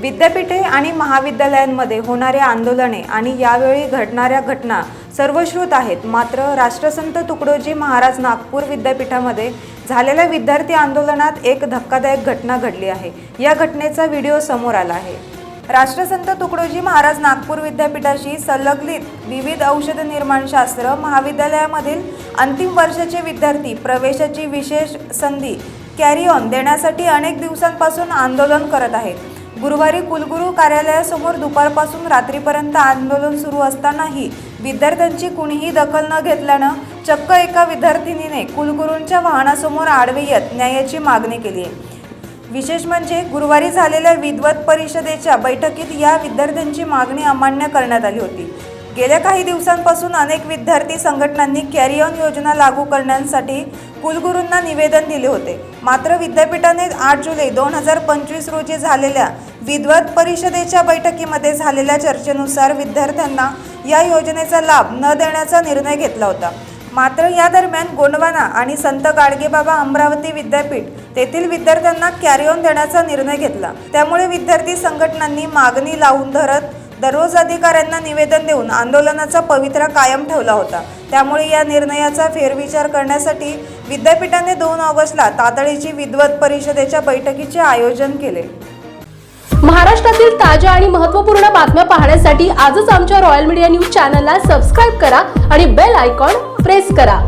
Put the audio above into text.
विद्यापीठे आणि महाविद्यालयांमध्ये होणाऱ्या आंदोलने आणि यावेळी घडणाऱ्या घटना सर्वश्रुत आहेत. मात्र राष्ट्रसंत तुकडोजी महाराज नागपूर विद्यापीठामध्ये झालेल्या विद्यार्थी आंदोलनात एक धक्कादायक घटना घडली आहे. या घटनेचा व्हिडिओ समोर आला आहे. राष्ट्रसंत तुकडोजी महाराज नागपूर विद्यापीठाशी संलग्नित विविध औषध निर्माणशास्त्र महाविद्यालयामधील अंतिम वर्षाचे विद्यार्थी प्रवेशाची विशेष संधी कॅरी ऑन देण्यासाठी अनेक दिवसांपासून आंदोलन करत आहेत. गुरुवारी कुलगुरू कार्यालयासमोर दुपारपासून रात्रीपर्यंत आंदोलन सुरू असतानाही विद्यार्थ्यांची कुणीही दखल न घेतल्यानं चक्क एका विद्यार्थिनीने कुलगुरूंच्या वाहनासमोर आडवे येत न्यायाची मागणी केली. आहे विशेष म्हणजे गुरुवारी झालेल्या विद्वत परिषदेच्या बैठकीत या विद्यार्थ्यांची मागणी अमान्य करण्यात आली होती. गेल्या काही दिवसांपासून अनेक विद्यार्थी संघटनांनी कॅरी ऑन योजना लागू करण्यासाठी कुलगुरूंना निवेदन दिले होते. मात्र विद्यापीठाने आठ जुलै दोन हजार पंचवीस रोजी झालेल्या विद्वत परिषदेच्या बैठकीमध्ये झालेल्या चर्चेनुसार विद्यार्थ्यांना या योजनेचा लाभ न देण्याचा निर्णय घेतला होता. मात्र या दरम्यान गोंडवाना आणि संत गाडगेबाबा अमरावती विद्यापीठ तेथील विद्यार्थ्यांना कॅरी ऑन देण्याचा निर्णय घेतला. त्यामुळे विद्यार्थी संघटनांनी मागणी लावून धरत दररोज अधिकाऱ्यांना निवेदन देऊन आंदोलनाचा पवित्रा कायम ठेवला होता. त्यामुळे या निर्णयाचा फेरविचार करण्यासाठी विद्यापीठाने दोन ऑगस्टला तातडीची विद्वत परिषदेच्या बैठकीचे आयोजन केले. महाराष्ट्रातील ताज्या आणि महत्त्वपूर्ण बातम्या पाहण्यासाठी आजच आमच्या रॉयल मीडिया न्यूज चॅनलला सबस्क्राईब करा आणि बेल आयकॉन प्रेस करा.